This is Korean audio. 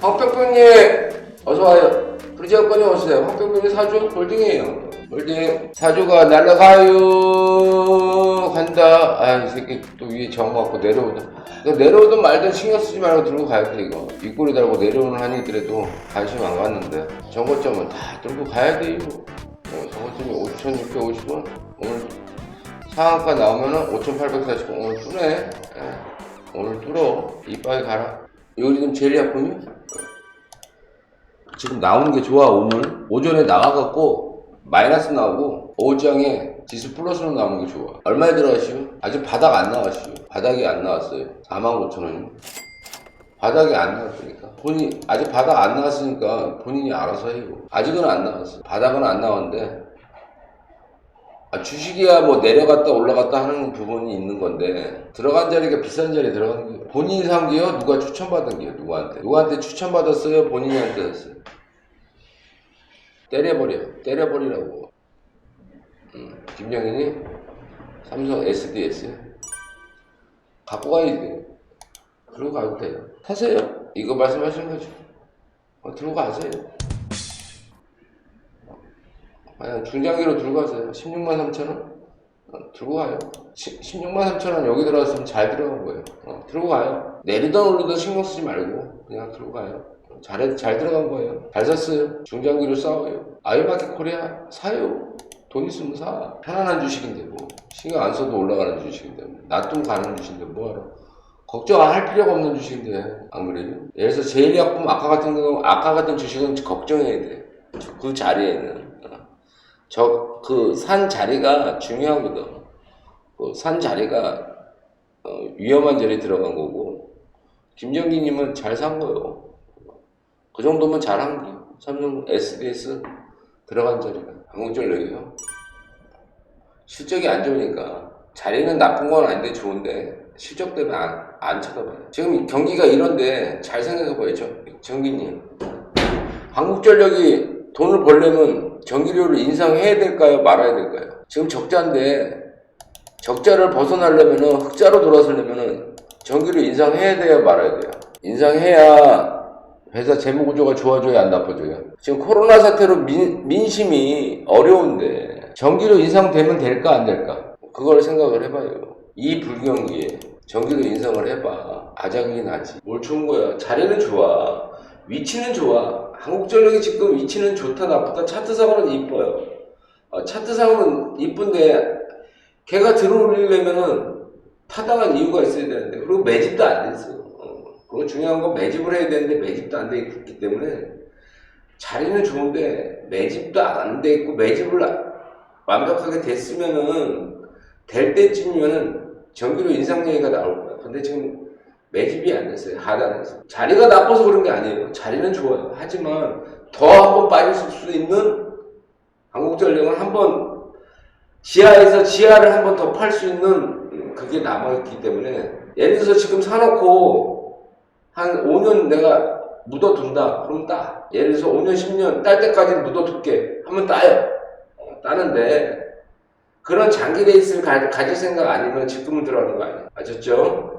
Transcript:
황평평님 어서 와요. 프리지아권이 오세요. 황평평님 사주 홀딩이에요. 홀딩 사주가 날라가요 간다. 아 이 새끼 또 위에 정 갖고 내려오다. 너 내려오든 말든 신경 쓰지 말고 들고 가야 돼 이거. 입꼬리 달고 내려오는 한이들에도 관심 안 갔는데 정거점은 다 들고 가야 돼요. 어, 정거점이 5,650원 오늘 상한가 나오면은 5,840원 오늘 뚫네. 예. 오늘 뚫어. 이빨 가라. 이거 지금 젤리아품이? 지금 나오는 게 좋아 오늘. 오전에 나가갖고 마이너스 나오고 오후장에 지수 플러스로 나오는 게 좋아. 얼마에 들어가시오? 아직 바닥 안 나왔시오. 바닥이 안 나왔어요. 45,000원 바닥이 안 나왔으니까. 본인 아직 바닥 안 나왔으니까 본인이 알아서 해요. 아직은 안 나왔어 바닥은 안 나왔는데 아, 주식이야 뭐 내려갔다 올라갔다 하는 부분이 있는 건데 들어간 자리가 비싼 자리에 들어가는 게 본인이 산 게요? 누가 추천받은 게요 누구한테? 누구한테 추천받았어요? 본인한테 샀어요? 때려버려 때려버리라고. 음, 김정인이 삼성 SDS 갖고 가야 돼. 들고 가도 돼요. 타세요. 이거 말씀하시는 거죠. 어, 들고 가세요 그냥 중장기로 들고 가세요. 16만 3천 원? 어, 들고 가요. 16만 3천 원 여기 들어갔으면 잘 들어간 거예요. 어, 들고 가요. 내리던 오르던 신경 쓰지 말고 그냥 들고 가요. 잘, 잘 들어간 거예요. 잘 샀어요. 중장기로 싸워요. 아이마켓 코리아 사요. 돈 있으면 사. 편안한 주식인데 뭐. 신경 안 써도 올라가는 주식인데 뭐. 놔두고 가는 주식인데 뭐하러. 걱정 안할 필요가 없는 주식인데 안 그래요? 예를 들어서 제일약품 아까 같은 경우 아까 같은 주식은 걱정해야 돼 그 자리에는 저 그 산 자리가 중요하거든. 그 산 자리가 어, 위험한 자리에 들어간 거고 김정기님은 잘 산 거요. 그 정도면 잘한 게 삼성 SDS 들어간 자리가 한국전력이요. 실적이 안 좋으니까 자리는 나쁜 건 아닌데 좋은데 실적 때문에 안, 안 쳐다봐요. 지금 경기가 이런데 잘 생각해봐요, 정, 정기님. 한국전력이 돈을 벌려면 전기료를 인상해야 될까요? 말아야 될까요? 지금 적자인데 적자를 벗어나려면 흑자로 돌아서려면 전기료 인상해야 돼요? 말아야 돼요? 인상해야 회사 재무구조가 좋아져야 안 나빠져요? 지금 코로나 사태로 민, 민심이 어려운데 전기료 인상되면 될까 안 될까? 그걸 생각을 해봐요. 이 불경기에 전기료 인상을 해봐. 아작이 나지. 뭘 좋은 거야? 자리는 좋아. 위치는 좋아. 한국전력이 지금 위치는 좋다 나쁘다 차트상으로는 이뻐요. 어, 차트상으로는 이쁜데 걔가 들어올리려면은 타당한 이유가 있어야 되는데 그리고 매집도 안 됐어. 어, 그리고 중요한 건 매집을 해야 되는데 매집도 안 돼 있기 때문에 자리는 좋은데 매집도 안 돼 있고 매집을 아- 완벽하게 됐으면은 될 때쯤이면은 전기료 인상 얘기가 나올 거야. 근데 지금 매집이 안 됐어요. 하단에서. 자리가 나빠서 그런 게 아니에요. 자리는 좋아요. 하지만 더 한 번 빠질 수 있는 한국전력은 한 번 지하에서 지하를 한 번 더 팔 수 있는 음, 그게 남아있기 때문에 예를 들어서 지금 사놓고 한 5년 내가 묻어둔다. 그럼 따. 예를 들어서 5년, 10년 딸 때까지 묻어둘게. 하면 따요. 어, 따는데 그런 장기 레이스를 가, 가질 생각 아니면 지금은 들어가는 거 아니에요. 아셨죠?